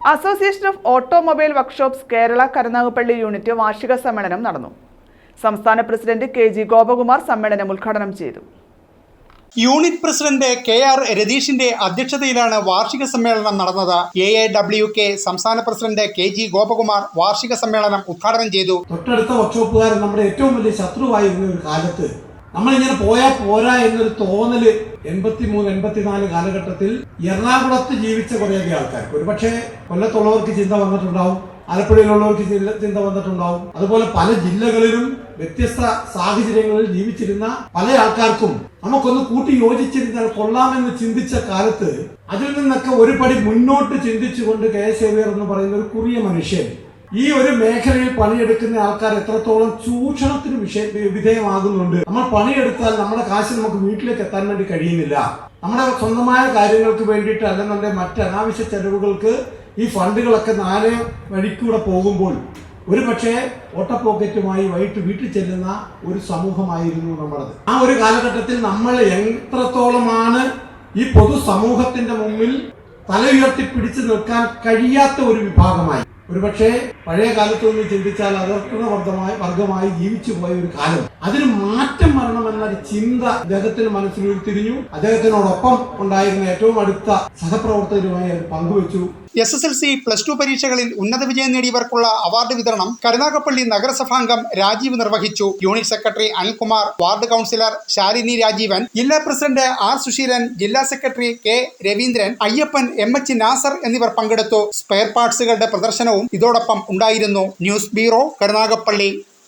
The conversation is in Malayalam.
Association of automobile workshops Kerala Karunagappally unit വാർഷിക സമ്മേളനം നടന്നു. സംസ്ഥാന പ്രസിഡന്റ് കെ ജി ഗോപകുമാർ സമ്മേളനം ഉദ്ഘാടനം ചെയ്തു. യൂണിറ്റ് പ്രസിഡന്റ് കെ ആർ രതീഷിന്റെ അധ്യക്ഷതയിലാണ് വാർഷിക സമ്മേളനം നടന്നത്. എ എ ഡബ്ല്യു കെ സംസ്ഥാന പ്രസിഡന്റ് കെ ജി ഗോപകുമാർ വാർഷിക സമ്മേളനം ഉദ്ഘാടനം ചെയ്തു. തൊട്ടടുത്ത വർക്ക്ഷോപ്പുകാരൻ നമ്മുടെ ഏറ്റവും വലിയ ശത്രുവായിരുന്ന ഒരു കാലത്ത് നമ്മളിങ്ങനെ പോയാൽ പോരാ എന്നൊരു തോന്നൽ എൺപത്തി മൂന്ന് എൺപത്തിനാല് കാലഘട്ടത്തിൽ എറണാകുളത്ത് ജീവിച്ച കുറേയധികം ആൾക്കാർക്ക്. ഒരുപക്ഷെ കൊല്ലത്തുള്ളവർക്ക് ചിന്ത വന്നിട്ടുണ്ടാവും ആലപ്പുഴയിലുള്ളവർക്ക് ചിന്ത വന്നിട്ടുണ്ടാവും. അതുപോലെ പല ജില്ലകളിലും വ്യത്യസ്ത സാഹചര്യങ്ങളിൽ ജീവിച്ചിരുന്ന പല ആൾക്കാർക്കും നമുക്കൊന്ന് കൂട്ടി യോജിച്ചിരുന്നാൽ കൊള്ളാമെന്ന് ചിന്തിച്ച കാലത്ത് അതിൽ നിന്നൊക്കെ ഒരു പടി മുന്നോട്ട് ചിന്തിച്ചുകൊണ്ട് കെ എസ് എന്ന് പറയുന്ന ഒരു കുറിയ മനുഷ്യൻ ഈ ഒരു മേഖലയിൽ പണിയെടുക്കുന്ന ആൾക്കാർ എത്രത്തോളം ചൂഷണത്തിന് വിഷയ വിധേയമാകുന്നുണ്ട്. നമ്മൾ പണിയെടുത്താൽ നമ്മുടെ കാശ് നമുക്ക് വീട്ടിലേക്ക് എത്താൻ വേണ്ടി കഴിയുന്നില്ല. നമ്മുടെ സ്വന്തമായ കാര്യങ്ങൾക്ക് വേണ്ടിയിട്ട് അല്ലെന്നുണ്ടെങ്കിൽ മറ്റ് അനാവശ്യ ചെലവുകൾക്ക് ഈ ഫണ്ടുകളൊക്കെ നാല് വഴിക്കൂടെ പോകുമ്പോൾ ഒരു പക്ഷേ ഓട്ടപ്പോക്കറ്റുമായി വൈകിട്ട് വീട്ടിൽ ചെല്ലുന്ന ഒരു സമൂഹമായിരുന്നു നമ്മളത് ആ ഒരു കാലഘട്ടത്തിൽ നമ്മൾ എത്രത്തോളമാണ് ഈ പൊതുസമൂഹത്തിന്റെ മുമ്പിൽ തല ഉയർത്തി പിടിച്ചു നിൽക്കാൻ കഴിയാത്ത ഒരു വിഭാഗമായി. ഒരുപക്ഷെ പഴയ കാലത്ത് നിന്ന് ചിന്തിച്ചാൽ അതർക്കണ വർഗമായി വർഗമായി ജീവിച്ചു പോയ ഒരു കാലം. അതിന് മാറ്റം വരണം എന്ന ചിന്ത അദ്ദേഹത്തിന് മനസ്സിൽ ഉരുത്തിരിഞ്ഞു അദ്ദേഹത്തിനോടൊപ്പം ഉണ്ടായിരുന്ന ഏറ്റവും അടുത്ത സഹപ്രവർത്തകരുമായി അത് പങ്കുവച്ചു. S S L C plus two പരീക്ഷകളിൽ ഉന്നത വിജയം നേടിയവർക്കുള്ള അവാർഡ് വിതരണം കരുനാഗപ്പള്ളി നഗരസഭാംഗം രാജീവ് നിർവഹിച്ചു. Unit secretary Anilkumar ward councillor Shalini Rajeevan ജില്ലാ പ്രസിഡന്റ് ആർ സുശീലൻ ജില്ലാ secretary K Raveendran Ayyappan M H Nasar എന്നിവർ പങ്കെടുത്തു. സ്പെയർ പാർട്സുകളുടെ പ്രദർശനവും ഇതോടൊപ്പം ഉണ്ടായിരുന്നു. News bureau Karunagappally.